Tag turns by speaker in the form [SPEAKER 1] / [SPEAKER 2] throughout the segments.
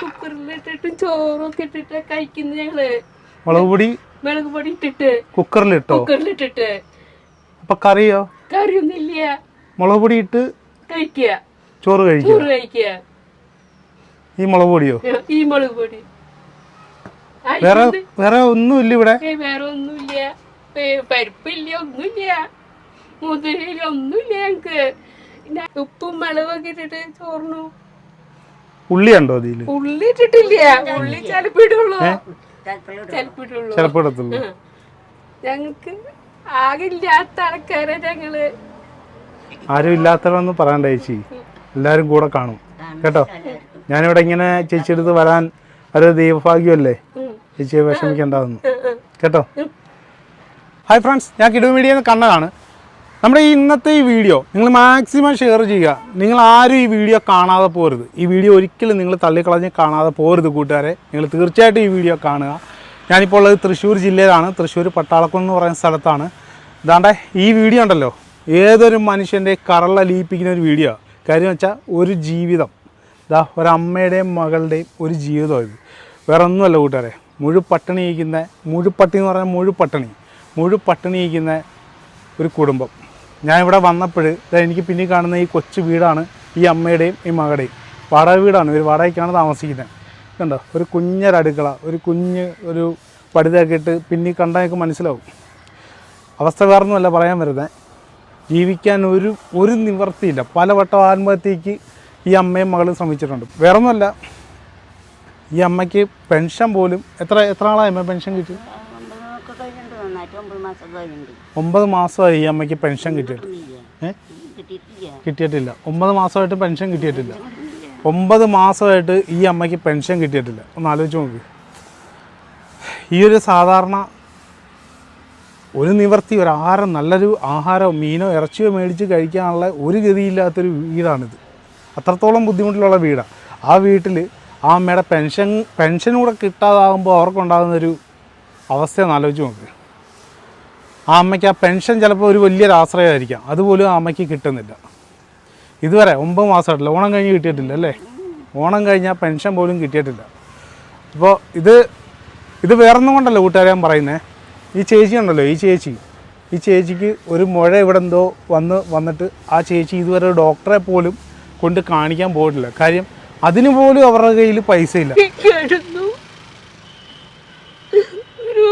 [SPEAKER 1] കുക്കറിലിട്ടിട്ട് ചോറൊക്കെ ഇട്ടിട്ട് കഴിക്കുന്നത് ഞങ്ങൾ.
[SPEAKER 2] മുളക് പൊടി?
[SPEAKER 1] മുളക് പൊടി ഇട്ടിട്ട്.
[SPEAKER 2] കുക്കറിലിട്ടോ?
[SPEAKER 1] കുക്കറിലിട്ടിട്ട്
[SPEAKER 2] അപ്പൊ കറിയോ?
[SPEAKER 1] കറിയൊന്നുമില്ല
[SPEAKER 2] മുളക് പൊടി ഇട്ട്
[SPEAKER 1] കഴിക്കുക
[SPEAKER 2] ചോറ് കഴിക്കുക
[SPEAKER 1] ചോറ് കഴിക്കുക
[SPEAKER 2] ഈ മുളക് പൊടിയോ?
[SPEAKER 1] ഈ മുളക് പൊടി.
[SPEAKER 2] വേറെ വേറെ ഒന്നുമില്ല ഇവിടെ?
[SPEAKER 1] വേറെ ഒന്നുമില്ല പരിപ്പില്ല ഒന്നുമില്ല മുതിരയില്ല ഒന്നുമില്ല ഞങ്ങക്ക്. ഉപ്പും മുളകൊക്കെ ഇട്ടിട്ട് ചോറിനു.
[SPEAKER 2] ഉള്ളി ഉണ്ടോ അതിൽ?
[SPEAKER 1] ഉള്ളി ഇട്ടിട്ടില്ല. ഉള്ളി ചിലപ്പിടുള്ളൂ ചിലപ്പിടുള്ളൂ
[SPEAKER 2] ചിലപ്പോ ഇടത്തുള്ളൂ.
[SPEAKER 1] ഞങ്ങക്ക് ആകെ ഇല്ലാത്ത ആൾക്കാരെ ഞങ്ങൾ
[SPEAKER 2] ആരും ഇല്ലാത്തവരൊന്നും പറയണ്ട ചേച്ചി. എല്ലാരും കൂടെ കാണും. കേട്ടോ? ഞാനിവിടെ ഇങ്ങനെ ചേച്ചി അടുത്ത് വരാൻ ഒരു ദൈവഭാഗ്യമല്ലേ. ചേച്ചിയെ
[SPEAKER 1] ഉം.
[SPEAKER 2] കേട്ടോ? ഹായ് ഫ്രണ്ട്സ് ഞാൻ കിടു മീഡിയ കണ്ണതാണ് നമ്മുടെ ഇന്നത്തെ ഈ വീഡിയോ നിങ്ങൾ മാക്സിമം ഷെയർ ചെയ്യുക. നിങ്ങൾ ആരും ഈ വീഡിയോ കാണാതെ പോരുത്. ഈ വീഡിയോ ഒരിക്കലും നിങ്ങൾ തള്ളിക്കളഞ്ഞ് കാണാതെ പോരുത് കൂട്ടുകാരെ. നിങ്ങൾ തീർച്ചയായിട്ടും ഈ വീഡിയോ കാണുക. ഞാനിപ്പോൾ ഉള്ളത് തൃശ്ശൂർ ജില്ലയിലാണ്. തൃശ്ശൂർ പട്ടാളക്കുളം എന്ന് പറയുന്ന സ്ഥലത്താണ്. ഇതാണ്ടെ ഈ വീഡിയോ ഉണ്ടല്ലോ. ഏതൊരു മനുഷ്യന്റെ കറളലിയിപ്പിക്കുന്ന ഒരു വീഡിയോ. കാര്യം വെച്ചാൽ ഒരു ജീവിതം. ഇതാ ഒരമ്മയുടെയും മകളുടെയും ഒരു ജീവിതം ഇത്. വേറെ ഒന്നുമല്ല കൂട്ടുകാരെ. മുഴു പട്ടിണി ഇരിക്കുന്ന മുഴുപ്പട്ടി എന്ന് പറഞ്ഞാൽ മുഴുപട്ടിണി മുഴുപട്ടിണി ഇരിക്കുന്ന ഒരു കുടുംബം. ഞാൻ ഇവിടെ വന്നപ്പോൾ എനിക്ക് പിന്നെ കാണുന്ന ഈ കൊച്ചു വീടാണ് ഈ അമ്മയുടെയും ഈ മകളുടെയും. വാടക വീടാണ് ഇവർ വാടകയ്ക്കാണ് താമസിക്കുന്നത്. കണ്ടോ? ഒരു കുഞ്ഞൊരടുക്കള ഒരു കുഞ്ഞ് ഒരു പടുതാക്കിയിട്ട് പിന്നെ കണ്ടാൽ എനിക്ക് മനസ്സിലാവും. അവസ്ഥ വേറൊന്നുമല്ല പറയാൻ വരുന്നത് ജീവിക്കാൻ ഒരു ഒരു നിവർത്തിയില്ല. പലവട്ടം ആത്മഹത്യക്ക് ഈ അമ്മയും മകളും ശ്രമിച്ചിട്ടുണ്ട്. വേറൊന്നുമല്ല ഈ അമ്മയ്ക്ക് പെൻഷൻ പോലും എത്ര എത്ര അമ്മ പെൻഷൻ കിട്ടി?
[SPEAKER 3] ഒമ്പത്
[SPEAKER 2] മാസമായി ഈ അമ്മയ്ക്ക് പെൻഷൻ കിട്ടിയിട്ട്. ഏ?
[SPEAKER 3] കിട്ടിയിട്ടില്ല.
[SPEAKER 2] ഒമ്പത് മാസമായിട്ട് പെൻഷൻ കിട്ടിയിട്ടില്ല. ഒമ്പത് മാസമായിട്ട് ഈ അമ്മയ്ക്ക് പെൻഷൻ കിട്ടിയിട്ടില്ല. ഒന്ന് ആലോചിച്ച് നോക്ക്. ഈ ഒരു സാധാരണ ഒരു നിവർത്തി ഒരു ആഹാരം നല്ലൊരു ആഹാരമോ മീനോ ഇറച്ചിയോ മേടിച്ച് കഴിക്കാനുള്ള ഒരു ഗതിയില്ലാത്തൊരു വീടാണിത്. അത്രത്തോളം ബുദ്ധിമുട്ടിലുള്ള വീടാണ് ആ വീട്ടിൽ ആ അമ്മയുടെ പെൻഷൻ പെൻഷൻ കൂടെ കിട്ടാതാകുമ്പോൾ അവർക്കുണ്ടാകുന്നൊരു അവസ്ഥ ഒന്ന് ആലോചിച്ച് നോക്ക്. ആ അമ്മയ്ക്ക് ആ പെൻഷൻ ചിലപ്പോൾ ഒരു വലിയൊരു ആശ്രയമായിരിക്കാം. അതുപോലും ആ അമ്മയ്ക്ക് കിട്ടുന്നില്ല. ഇതുവരെ ഒമ്പത് മാസമായിട്ടില്ല ഓണം കഴിഞ്ഞ് കിട്ടിയിട്ടില്ല അല്ലേ? ഓണം കഴിഞ്ഞാൽ പെൻഷൻ പോലും കിട്ടിയിട്ടില്ല. അപ്പോൾ ഇത് ഇത് വേറൊന്നും കൊണ്ടല്ല കൂട്ടുകാരെ ഞാൻ പറയുന്നത് ഈ ചേച്ചി ഉണ്ടല്ലോ ഈ ചേച്ചി. ഈ ചേച്ചിക്ക് ഒരു മുഴ ഇവിടെ എന്തോ വന്ന് വന്നിട്ട് ആ ചേച്ചി ഇതുവരെ ഡോക്ടറെ പോലും കൊണ്ട് കാണിക്കാൻ പോയിട്ടില്ല. കാര്യം അതിന് പോലും അവരുടെ കയ്യിൽ പൈസ ഇല്ല
[SPEAKER 1] ഒരു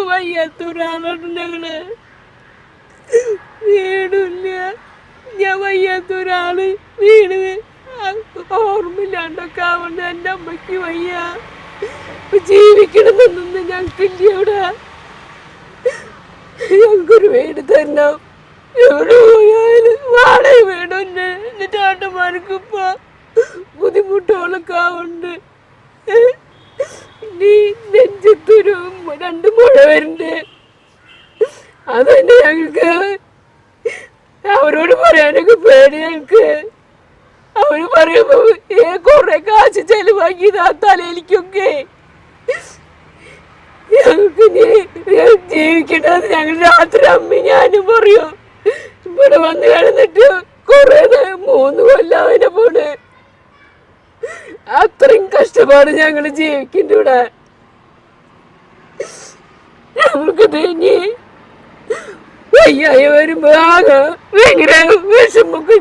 [SPEAKER 1] വീടില്ല ഞാൻ വയ്യാത്ത ഒരാൾ വീട് ഓർമ്മയില്ലാണ്ടൊക്കെ ആവണ്ട എന്റെ അമ്മയ്ക്ക് വയ്യ. ജീവിക്കണമെന്നൊന്നും ഞങ്ങൾക്കില്ല ഇവിടെ. ഞങ്ങൾക്കൊരു വീട് തരണം. എവിടെ പോയാലും വാടക വീടുണ്ട് എന്റെ ചേട്ടന്മാർക്ക് ഇപ്പൊ ബുദ്ധിമുട്ടുകളൊക്കെ ആവുന്നുണ്ട് ഇനി നെഞ്ചത്തൊരു രണ്ട് മുഴ വരുന്നുണ്ട് അതന്നെ ഞങ്ങൾക്ക്. അവരോട് പറയാനൊക്കെ പേടി ഞങ്ങൾക്ക്. അവർ പറയുമ്പോ ഏ കൊറേ കാശ് ചെലവാക്കിയത് ആ തലയിലേക്കൊക്കെ. ഞങ്ങൾക്ക് ജീവിക്കേണ്ടത് ഞങ്ങൾ രാത്രി അമ്മ ഞാനും പറയും. ഇവിടെ വന്ന് കിടന്നിട്ട് കൊറേ മൂന്ന് കൊല്ലം അവനെ പോണ് അത്രയും കഷ്ടപ്പാട് ഞങ്ങൾ ജീവിക്കുന്നുണ്ട് ഇവിടെ. ഞങ്ങൾക്ക് ഇനി വയ്യായി വരുമ്പോ ആകെ ഭയങ്കര വിഷമൊക്കെ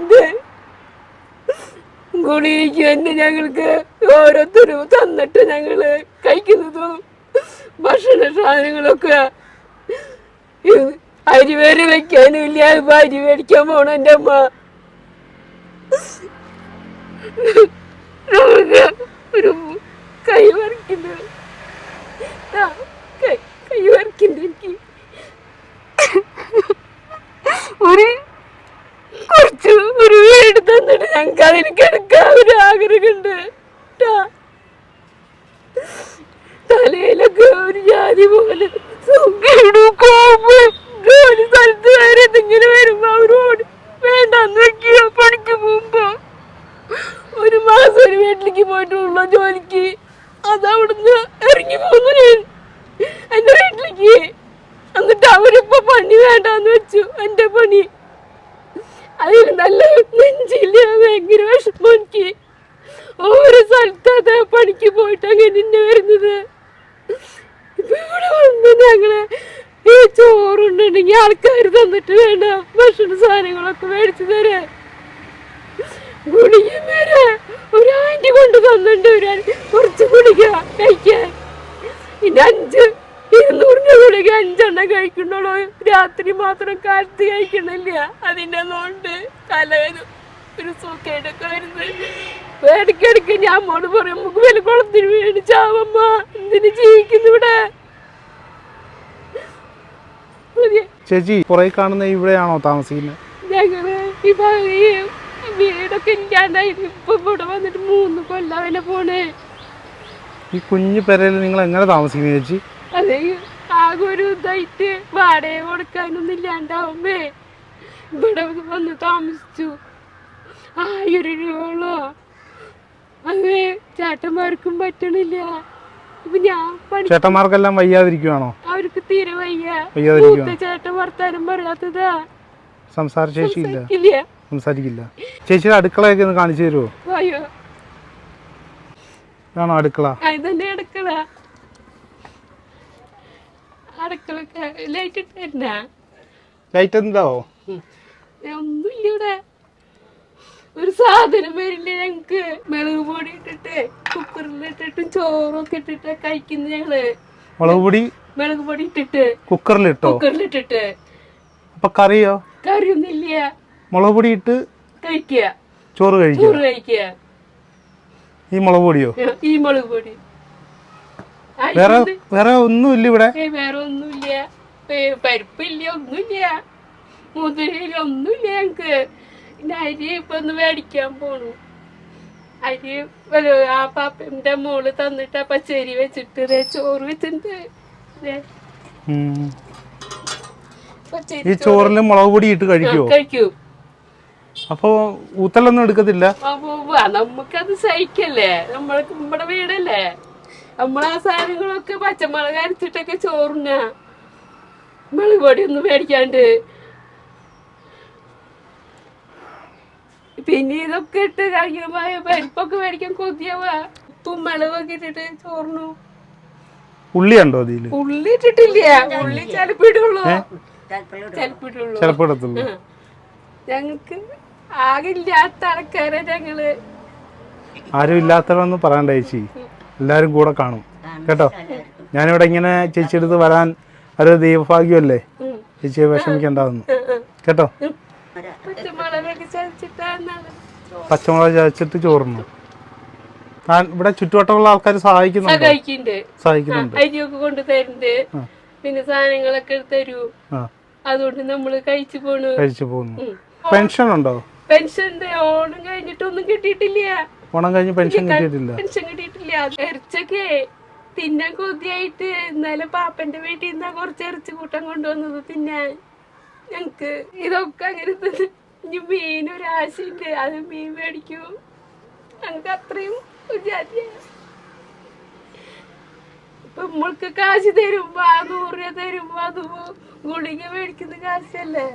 [SPEAKER 1] ഗുളിക്ക് തന്നെ ഞങ്ങൾക്ക് ഓരോരുത്തരും തന്നിട്ട് ഞങ്ങൾ കഴിക്കുന്നതും ഭക്ഷണ സാധനങ്ങളൊക്കെ അരി വരെ വെക്കാനും ഇല്ല ഇപ്പൊ അരി മേടിക്കാൻ പോണ എന്റെ അമ്മ. ഒരു കൈ വരയ്ക്കുന്നു കൈ കൈ എനിക്ക്. ഒരു കുറച്ച് ഒരു വീട് തന്നിട്ട് ഞങ്ങൾക്ക് അതിലേക്ക് എടുക്കാൻ ഒരു ആഗ്രഹമുണ്ട്. തലയിലൊക്കെ ഒരു ജാതി പോലെ ജോലി സ്ഥലത്ത് വേറെ എന്തെങ്കിലും വരുമ്പോ അവരോട് വേണ്ടെന്ന് വെക്കുക പണിക്ക് പോകുമ്പോ. ഒരു മാസം ഒരു വീട്ടിലേക്ക് പോയിട്ടുള്ള ജോലിക്ക്. അതവിടുന്ന് ഇറങ്ങി പോകുന്നു ഞാൻ എന്റെ വീട്ടിലേക്ക് എന്നിട്ട് അവരിപ്പോ പണി വേണ്ടാന്ന് വെച്ചു പണി അതിൽ നല്ല നെഞ്ചില്ല ഭയങ്കര വിഷമം എനിക്ക് ഓരോ സ്ഥലത്ത് പണിക്ക് അങ്ങനെ ഇങ്ങനെ വരുന്നത്. ഇപ്പൊ ഇവിടെ വന്ന് ഞങ്ങൾ ഈ ചോറുണ്ടെങ്കിൽ ആൾക്കാർ തന്നിട്ട് വേണ്ട ഭക്ഷണ സാധനങ്ങളൊക്കെ മേടിച്ചു തരാൻ. ഗുളിക വരെ ഒരു ആന്റി കൊണ്ട് തന്നിട്ടുണ്ട് ഒരു കുറച്ച് ഗുളിക കഴിക്കാൻ. പിന്നെ അഞ്ച് ഇരുന്നൂറിന്റെ ഗുളിക അഞ്ചെണ്ണം കഴിക്കുന്നുള്ളൂ. രാത്രി മാത്രം കാലത്ത് കഴിക്കണില്ല. അതിന്റെ നോണ്ട് തലവേദന ഒരു സുഖേടൊക്കെ വരുന്നത്. ഇടയ്ക്കിടയ്ക്ക് ഞാൻ അമ്മോട് പറയും നമുക്ക് വില കുളത്തിന് വേണ്ടി ചാവമ്മ എന്തിനു ജീവിക്കുന്നു ഇവിടെ?
[SPEAKER 2] ചേച്ചി പുറകെ കാണുന്ന ഇവിടെയാണോ താമസിക്കുന്നത്?
[SPEAKER 1] ഞങ്ങൾ ഈ ഈ വീടൊക്കെ ഇല്ലാണ്ടായിട്ട് ഇപ്പൊ ഇവിടെ വന്നിട്ട് മൂന്ന് കൊല്ലാവിനെ പോണേ.
[SPEAKER 2] ഈ കുഞ്ഞു പെരയിൽ നിങ്ങൾ എങ്ങനെ താമസിക്കുന്നത് ചേച്ചി?
[SPEAKER 1] അതെ ആകെ ഒരു ഇതായിട്ട് വാടക കൊടുക്കാനൊന്നും ഇല്ലാണ്ടാവുമ്പേ ഇവിടെ വന്ന് താമസിച്ചു. ആയിരം രൂപകളോ അത് ചേട്ടന്മാർക്കും പറ്റണില്ല. ഇപ്പൊ ഞാൻ പണി
[SPEAKER 2] ചേട്ടന്മാർക്കെല്ലാം വയ്യാതിരിക്കുവാണോ?
[SPEAKER 1] അവർക്ക് തീരെ വയ്യ. ചേട്ടൻ വർത്താനം പറയാത്തതാ.
[SPEAKER 2] സംസാര ശേഷിയില്ല
[SPEAKER 1] ഇല്ല.
[SPEAKER 2] സംസാരിക്കില്ല. ചേച്ചിയുടെ അടുക്കളയൊക്കെ ഒന്ന് കാണിച്ചു തരുമോ
[SPEAKER 1] അയ്യോ.
[SPEAKER 2] ഇതാണോ അടുക്കള?
[SPEAKER 1] അടുക്കള. അടുക്കള ലൈറ്റ് ഇട്ടിരുന്ന.
[SPEAKER 2] ലൈറ്റ് എന്താവോ
[SPEAKER 1] ഒന്നുമില്ല ഇവിടെ. ഒരു സാധനം വരില്ല ഞങ്ങക്ക്. മെഴുക് പൊടി ഇട്ടിട്ട് കുക്കറിലിട്ടിട്ട് ചോറൊക്കെ ഇട്ടിട്ട് കഴിക്കുന്ന ഞങ്ങൾ.
[SPEAKER 2] മുളക് പൊടി?
[SPEAKER 1] മെഴുക് പൊടി ഇട്ടിട്ട്.
[SPEAKER 2] കുക്കറിലിട്ടോ
[SPEAKER 1] കുക്കറിലിട്ടിട്ട്
[SPEAKER 2] അപ്പൊ കറിയോ?
[SPEAKER 1] കറിയൊന്നുമില്ല
[SPEAKER 2] മുളക് പൊടി ഇട്ട്
[SPEAKER 1] കഴിക്കുക.
[SPEAKER 2] ചോറ് കഴിക്കുക.
[SPEAKER 1] ചോറ് കഴിക്കുക.
[SPEAKER 2] ഈ മുളക് പൊടിയോ?
[SPEAKER 1] ഈ മുളക് പൊടി.
[SPEAKER 2] വേറെ
[SPEAKER 1] വേറെ
[SPEAKER 2] വേറെ ഒന്നുമില്ല ഇവിടെ.
[SPEAKER 1] വേറെ ഏയ് പരിപ്പില്ല ഒന്നുമില്ല ഒന്നുമില്ല ഞങ്ങക്ക്. പിന്നെ അരി ഇപ്പൊ ഒന്ന് മേടിക്കാൻ പോണു. അരി ആ പാപ്പന്റെ മോൾ തന്നിട്ട് അപ്പൊ പച്ചരി വെച്ചിട്ട് ചോറ് വെച്ചിട്ടുണ്ട്.
[SPEAKER 2] ഉം. ഈ ചോറിൽ മുളക് പൊടി ഇട്ട് കഴിക്കും
[SPEAKER 1] കഴിക്കൂ.
[SPEAKER 2] അപ്പൊ ഊത്തലൊന്നും എടുക്കത്തില്ല?
[SPEAKER 1] നമുക്കത് സഹിക്കല്ലേ? നമ്മൾക്ക് നമ്മുടെ വീടല്ലേ? നമ്മളാ സാധനങ്ങളൊക്കെ പച്ചമുളക് അരച്ചിട്ടൊക്കെ ചോറുന്ന പൊടി ഒന്നും മേടിക്കാണ്ട്. പിന്നെ ഇതൊക്കെ ഇട്ട് കഴിക്കുമ്പോ പരിപ്പൊക്കെ മേടിക്കാൻ കൊതിയാവാ. ഉപ്പും മുളകൊക്കെ ഇട്ടിട്ട് ചോറിനു.
[SPEAKER 2] ഉള്ളി ഉണ്ടോ അതിൽ?
[SPEAKER 1] ഉള്ളി ഇട്ടിട്ടില്ല. ഉള്ളി ചിലപ്പിടുള്ളൂ ചിലപ്പിടുള്ളൂ ഞങ്ങക്ക് ആകെ ഇല്ലാത്ത ആൾക്കാരെ ഞങ്ങൾ.
[SPEAKER 2] ആരും ഇല്ലാത്തവരൊന്നും പറയണ്ട ചേച്ചി. എല്ലാരും കൂടെ കാണും. കേട്ടോ? ഞാനിവിടെ ഇങ്ങനെ ചേച്ചിയെടുത്ത് വരാൻ ഒരു ദൈവഭാഗ്യമല്ലേ. ചേച്ചിയെ വിഷമിക്കണ്ടാവുന്നു കേട്ടോ? പച്ചമുളക് ചതച്ചിട്ട് ചോറുന്നു ഞാൻ ഇവിടെ ചുറ്റുവട്ടമുള്ള ആൾക്കാർ സഹായിക്കുന്നുണ്ട്? സഹായിക്കുന്നുണ്ട്.
[SPEAKER 1] അരിയൊക്കെ കൊണ്ട് തരുന്നുണ്ട് പിന്നെ സാധനങ്ങളൊക്കെ തരൂ.
[SPEAKER 2] ആ.
[SPEAKER 1] അതുകൊണ്ട് നമ്മൾ കഴിച്ചു പോണു.
[SPEAKER 2] കഴിച്ചു പോകുന്നു പെൻഷൻ ഉണ്ടോ?
[SPEAKER 1] പെൻഷൻ ഓണം കഴിഞ്ഞിട്ടൊന്നും കിട്ടിയിട്ടില്ല.
[SPEAKER 2] ഓണം കഴിഞ്ഞ് പെൻഷൻ കിട്ടിയിട്ടില്ല.
[SPEAKER 1] പെൻഷൻ കിട്ടിയിട്ടില്ല. ഇറച്ചൊക്കെ തിന്നാൻ കൊതിയായിട്ട് ഇന്നലെ പാപ്പന്റെ വീട്ടിൽ നിന്നാ കുറച്ച് ഇറച്ചി കൂട്ടം കൊണ്ടുവന്നത് തിന്നാൻ. ഞങ്ങക്ക് ഇതൊക്കെ അങ്ങനെ തന്നെ. ഇനി മീൻ ഒരാശയുണ്ട് അത് മീൻ മേടിക്കും. ഞങ്ങക്ക് അത്രയും ഇപ്പൊ നമ്മൾക്ക് കാശ് തരുമ്പോ ആ നൂറ് രൂപ തരുമ്പോ അത് ഗുളിക മേടിക്കുന്ന കാശല്ലേ?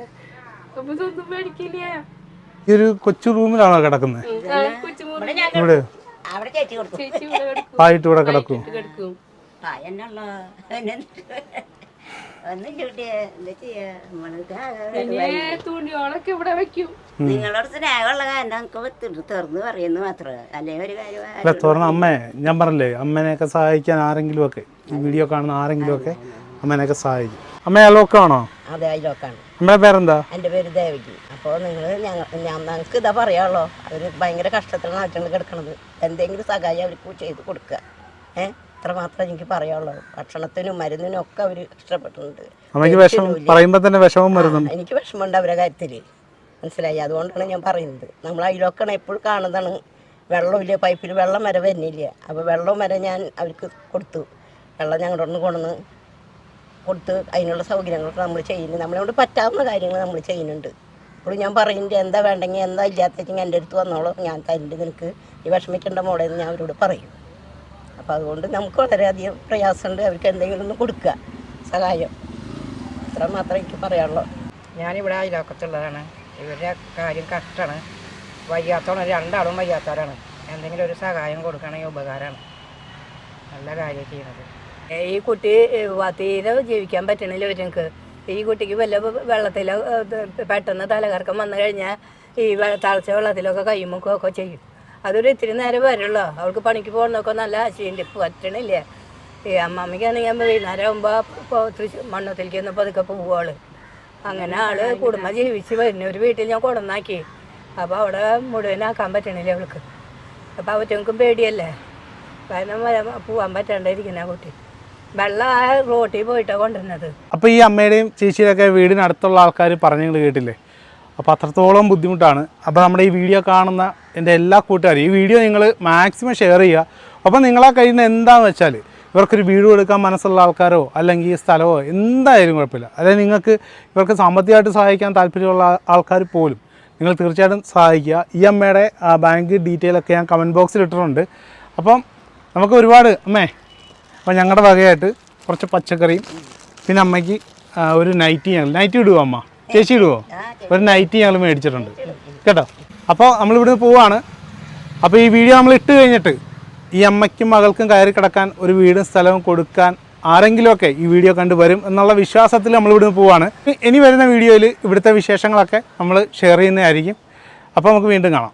[SPEAKER 1] അപ്പൊ ഇതൊന്നും മേടിക്കില്ല.
[SPEAKER 2] ഈ ഒരു കൊച്ചു റൂമിലാണോ കിടക്കുന്നത് ഇവിടെ.
[SPEAKER 3] അവിടെ ചേച്ചി
[SPEAKER 1] ചേച്ചി ഇവിടെ കിടക്കും.
[SPEAKER 2] പായിട്ട് ഇവിടെ കിടക്കും.
[SPEAKER 1] കിടക്കും.
[SPEAKER 3] ആ എന്നുള്ള ഒന്നും ചൂട്ടിയ എന്താ ചെയ്യാ? നമ്മൾക്ക് ആകെ
[SPEAKER 1] പിന്നെ തുണിയോളൊക്കെ ഇവിടെ വെക്കും.
[SPEAKER 3] നിങ്ങളോട് സ്നേഹമുള്ള കാരണം നമുക്ക് തുറന്ന് പറയുന്നു മാത്രമേ അല്ലേ ഒരു കാര്യം
[SPEAKER 2] അല്ല തുറന്ന അമ്മേ ഞാൻ പറഞ്ഞില്ലേ അമ്മേനെയൊക്കെ സഹായിക്കാൻ ആരെങ്കിലും ഒക്കെ ഈ വീഡിയോ കാണുന്ന ആരെങ്കിലും ഒക്കെ അമ്മേനെയൊക്കെ സഹായിക്കും. അമ്മ അലോക്കാണോ
[SPEAKER 3] അതെ അയലോക്കാണ്
[SPEAKER 2] അമ്മയുടെ പേരെന്താ?
[SPEAKER 3] എന്റെ പേര് ദേവകി. അപ്പോൾ നിങ്ങൾ ഞാൻ ഞങ്ങൾക്ക് ഇതാ പറയാമല്ലോ അവർ ഭയങ്കര കഷ്ടത്തിലാണ് ആറ്റുകൊണ്ട് കിടക്കണത്. എന്തെങ്കിലും സഹായം അവർക്ക് ചെയ്ത് കൊടുക്കുക. ഏഹ് ഇത്ര മാത്രമേ എനിക്ക് പറയാനുള്ളൂ. ഭക്ഷണത്തിനും മരുന്നിനും ഒക്കെ അവർ കഷ്ടപ്പെട്ടിട്ടുണ്ട് എനിക്ക് വിഷമമുണ്ട് അവരുടെ കാര്യത്തിൽ മനസ്സിലായി? അതുകൊണ്ടാണ് ഞാൻ പറയുന്നത്. നമ്മൾ അതിലൊക്കെയാണ് എപ്പോഴും കാണുന്നതാണ്. വെള്ളമില്ല പൈപ്പിൽ വെള്ളം വരെ വരുന്നില്ല. അപ്പോൾ വെള്ളം വരെ ഞാൻ അവർക്ക് കൊടുത്തു. വെള്ളം ഞങ്ങളുടെ ഒന്ന് കൊണ്ടുവന്ന് കൊടുത്ത് അതിനുള്ള സൗകര്യങ്ങളൊക്കെ നമ്മൾ ചെയ്യുന്നു. നമ്മളെ പറ്റാവുന്ന കാര്യങ്ങൾ നമ്മൾ ചെയ്യുന്നുണ്ട്. അപ്പോൾ ഞാൻ പറയുന്നുണ്ട് എന്താ വേണ്ടെങ്കിൽ എന്താ ഇല്ലാത്തെങ്കിൽ എന്റെ അടുത്ത് വന്നോളൂ. ഞാൻ തരുന്നുണ്ട് നിനക്ക് ഈ വിഷമിക്കേണ്ട മോളെ എന്ന് ഞാൻ അവരോട് പറയും. അപ്പോൾ അതുകൊണ്ട് നമുക്ക് വളരെയധികം പ്രയാസമുണ്ട് അവർക്ക് എന്തെങ്കിലും ഒന്ന് കൊടുക്കുക സഹായം. അത്ര മാത്രമേ എനിക്ക് പറയാനുള്ളൂ.
[SPEAKER 4] ഞാനിവിടെ അയലോക്കത്തുള്ളതാണ് ഇവരുടെ കാര്യം കഷ്ടമാണ്. വയ്യാത്തവണ് രണ്ടാളും വയ്യാത്തവരാണ്. എന്തെങ്കിലും ഒരു സഹായം കൊടുക്കുകയാണെങ്കിൽ ഉപകാരമാണ്. നല്ല കാര്യം ചെയ്യണത്
[SPEAKER 5] ഈ കുട്ടി തീരെ ജീവിക്കാൻ പറ്റണില്ല ഇവർക്ക് ഈ കുട്ടിക്ക് വല്ല വെള്ളത്തിലോ പെട്ടെന്ന് തലകറക്കം വന്നു കഴിഞ്ഞാൽ ഈ തളച്ച വെള്ളത്തിലൊക്കെ കൈമുക്കൊക്കെ ചെയ്യും. അതൊരു ഇത്തിരി നേരം വരുള്ളൂ. അവൾക്ക് പണിക്ക് പോകുന്നൊക്കെ നല്ല ആശയുണ്ട് പറ്റണില്ല. ഈ അമ്മമ്മയ്ക്കാണെങ്കിൽ വൈകുന്നേരം ആകുമ്പോൾ തൃശ്ശൂർ മണ്ണത്തിലേക്ക് ഒന്ന് പതുക്കെ പോവുകയാൾ അങ്ങനെ ആൾ കുടുംബം ജീവിച്ച് വരുന്ന. ഒരു വീട്ടിൽ ഞാൻ കൊടന്നാക്കി. അപ്പോൾ അവിടെ മുഴുവനാക്കാൻ പറ്റണില്ല അവൾക്ക്. അപ്പോൾ അവറ്റങ്ങൾക്കും പേടിയല്ലേ? കാരണം പോവാൻ പറ്റാണ്ടിരിക്കുന്ന കുട്ടി. വെള്ളം ആ റോട്ടിൽ പോയിട്ടാണ്
[SPEAKER 2] അപ്പോൾ ഈ അമ്മയുടെയും ചേച്ചിയുടെയൊക്കെ വീടിനടുത്തുള്ള ആൾക്കാർ പറഞ്ഞു കേട്ടില്ലേ? അപ്പോൾ അത്രത്തോളം ബുദ്ധിമുട്ടാണ്. അപ്പോൾ നമ്മുടെ ഈ വീഡിയോ കാണുന്ന എന്റെ എല്ലാ കൂട്ടുകാരും ഈ വീഡിയോ നിങ്ങൾ മാക്സിമം ഷെയർ ചെയ്യുക. അപ്പോൾ നിങ്ങളെ കഴിയുന്ന എന്താണെന്ന് വെച്ചാൽ ഇവർക്കൊരു വീട് കൊടുക്കാൻ മനസ്സുള്ള ആൾക്കാരോ അല്ലെങ്കിൽ ഈ സ്ഥലമോ എന്തായാലും കുഴപ്പമില്ല. അതായത് നിങ്ങൾക്ക് ഇവർക്ക് സാമ്പത്തികമായിട്ട് സഹായിക്കാൻ താല്പര്യമുള്ള ആൾക്കാർ പോലും നിങ്ങൾ തീർച്ചയായിട്ടും സഹായിക്കുക. ഈ അമ്മയുടെ ബാങ്ക് ഡീറ്റെയിൽ ഒക്കെ ഞാൻ കമന്റ് ബോക്സിൽ ഇട്ടിട്ടുണ്ട്. അപ്പം നമുക്ക് ഒരുപാട് അമ്മേ അപ്പോൾ ഞങ്ങളുടെ വകയായിട്ട് കുറച്ച് പച്ചക്കറിയും പിന്നെ അമ്മയ്ക്ക് ഒരു നൈറ്റി ഞങ്ങൾ നൈറ്റി ഇടുവോ അമ്മ? ചേച്ചി ഇടുവോ? ഒരു നൈറ്റി ഞങ്ങൾ മേടിച്ചിട്ടുണ്ട്. കേട്ടോ? അപ്പോൾ നമ്മളിവിടുന്ന് പോവാണ്. അപ്പോൾ ഈ വീഡിയോ നമ്മൾ ഇട്ട് കഴിഞ്ഞിട്ട് ഈ അമ്മയ്ക്കും മകൾക്കും കയറി കിടക്കാൻ ഒരു വീടും സ്ഥലവും കൊടുക്കാൻ ആരെങ്കിലുമൊക്കെ ഈ വീഡിയോ കണ്ട് വരും എന്നുള്ള വിശ്വാസത്തിൽ നമ്മൾ ഇവിടുന്ന് പോവാണ്. ഇനി വരുന്ന വീഡിയോയിൽ ഇവിടുത്തെ വിശേഷങ്ങളൊക്കെ നമ്മൾ ഷെയർ ചെയ്യുന്നതായിരിക്കും. അപ്പോൾ നമുക്ക് വീണ്ടും കാണാം.